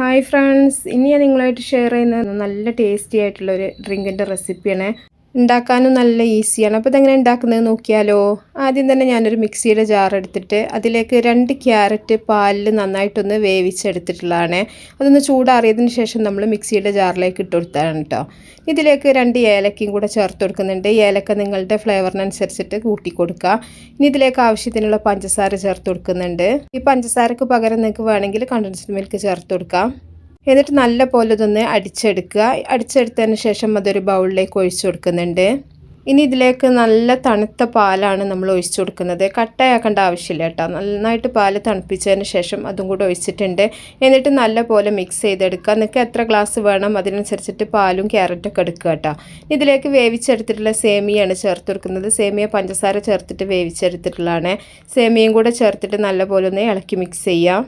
Hi friends ഇനി ഞാൻ നിങ്ങളായിട്ട് ഷെയർ ചെയ്യുന്നത് നല്ല ടേസ്റ്റി ആയിട്ടുള്ള ഒരു ഡ്രിങ്കിന്റെ റെസിപ്പിയാണ് ഉണ്ടാക്കാനും നല്ല ഈസിയാണ്. അപ്പോൾ ഇതെങ്ങനെ ഉണ്ടാക്കുന്നത് നോക്കിയാലോ? ആദ്യം തന്നെ ഞാനൊരു മിക്സിയുടെ ജാർ എടുത്തിട്ട് അതിലേക്ക് രണ്ട് ക്യാരറ്റ് പാലിൽ നന്നായിട്ടൊന്ന് വേവിച്ചെടുത്തിട്ടുള്ളതാണ്. അതൊന്ന് ചൂടാറിയതിന് ശേഷം നമ്മൾ മിക്സിയുടെ ജാറിലേക്ക് ഇട്ട് കൊടുത്താണ് കേട്ടോ. ഇതിലേക്ക് രണ്ട് ഏലക്കയും കൂടെ ചേർത്ത് കൊടുക്കുന്നുണ്ട്. ഏലക്ക നിങ്ങളുടെ ഫ്ലേവറിനനുസരിച്ചിട്ട് കൂട്ടി കൊടുക്കുക ഇനി ഇതിലേക്ക് ആവശ്യത്തിനുള്ള പഞ്ചസാര ചേർത്ത് കൊടുക്കുന്നുണ്ട്. ഈ പഞ്ചസാരക്ക് പകരം നിങ്ങൾക്ക് വേണമെങ്കിൽ കണ്ടൻസ്ഡ് മിൽക്ക് ചേർത്ത് കൊടുക്കാം. എന്നിട്ട് നല്ല പോലെ ഇതൊന്ന് അടിച്ചെടുക്കുക. അടിച്ചെടുത്തതിന് ശേഷം അതൊരു ബൗളിലേക്ക് ഒഴിച്ചു കൊടുക്കുന്നുണ്ട്. ഇനി ഇതിലേക്ക് നല്ല തണുത്ത പാലാണ് നമ്മൾ ഒഴിച്ചു കൊടുക്കുന്നത്. കട്ടയാക്കേണ്ട ആവശ്യമില്ല കേട്ടോ. നന്നായിട്ട് പാൽ തണുപ്പിച്ചതിന് ശേഷം അതും കൂടെ ഒഴിച്ചിട്ടുണ്ട്. എന്നിട്ട് നല്ല പോലെ മിക്സ് ചെയ്തെടുക്കുക. നിങ്ങൾക്ക് എത്ര ഗ്ലാസ് വേണം അതിനനുസരിച്ചിട്ട് പാലും ക്യാരറ്റൊക്കെ എടുക്കുക കേട്ടോ. ഇതിലേക്ക് വേവിച്ചെടുത്തിട്ടുള്ള സേമിയാണ് ചേർത്ത് കൊടുക്കുന്നത്. സേമിയ പഞ്ചസാര ചേർത്തിട്ട് വേവിച്ചെടുത്തിട്ടുള്ളതാണ്. സേമിയയും കൂടെ ചേർത്തിട്ട് നല്ല പോലെ ഒന്ന് ഇളക്കി മിക്സ് ചെയ്യാം.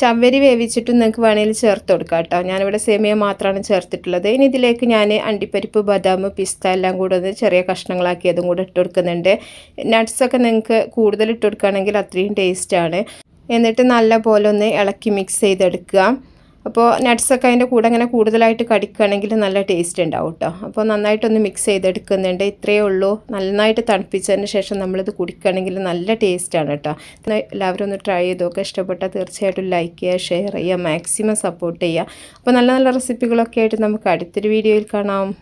ചവ്വരി വേവിച്ചിട്ടും നിങ്ങൾക്ക് വേണമെങ്കിൽ ചേർത്ത് കൊടുക്കാം കേട്ടോ. ഞാനിവിടെ സേമിയ മാത്രമാണ് ചേർത്തിട്ടുള്ളത്. ഇനി ഇതിലേക്ക് ഞാൻ അണ്ടിപ്പരിപ്പ് ബദാം പിസ്ത എല്ലാം കൂടെ ഒന്ന് ചെറിയ കഷ്ണങ്ങളാക്കി അതും കൂടെ ഇട്ട് കൊടുക്കുന്നുണ്ട്. നട്ട്സൊക്കെ നിങ്ങൾക്ക് കൂടുതൽ ഇട്ട് കൊടുക്കുകയാണെങ്കിൽ അത്രയും ടേസ്റ്റാണ് എന്നിട്ട് നല്ല പോലെ ഒന്ന് ഇളക്കി മിക്സ് ചെയ്തെടുക്കുക. അപ്പോൾ നട്ട്സൊക്കെ അതിന്റെ കൂടെ അങ്ങനെ കൂടുതലായിട്ട് കടിക്കുകയാണെങ്കിൽ നല്ല ടേസ്റ്റ് ഉണ്ടാവും കേട്ടോ അപ്പോൾ നന്നായിട്ടൊന്ന് മിക്സ് ചെയ്തെടുക്കുന്നുണ്ട്. ഇത്രയേ ഉള്ളൂ. നന്നായിട്ട് തണുപ്പിച്ചതിന് ശേഷം നമ്മളിത് കുടിക്കുകയാണെങ്കിൽ നല്ല ടേസ്റ്റാണ് കേട്ടോ എല്ലാവരും ഒന്ന് ട്രൈ ചെയ്തൊക്കെ ഇഷ്ടപ്പെട്ടാൽ തീർച്ചയായിട്ടും ലൈക്ക് ചെയ്യുക ഷെയർ ചെയ്യുക മാക്സിമം സപ്പോർട്ട് ചെയ്യുക. അപ്പോൾ നല്ല നല്ല റെസിപ്പികളൊക്കെ ആയിട്ട് നമുക്ക് അടുത്തൊരു വീഡിയോയിൽ കാണാം.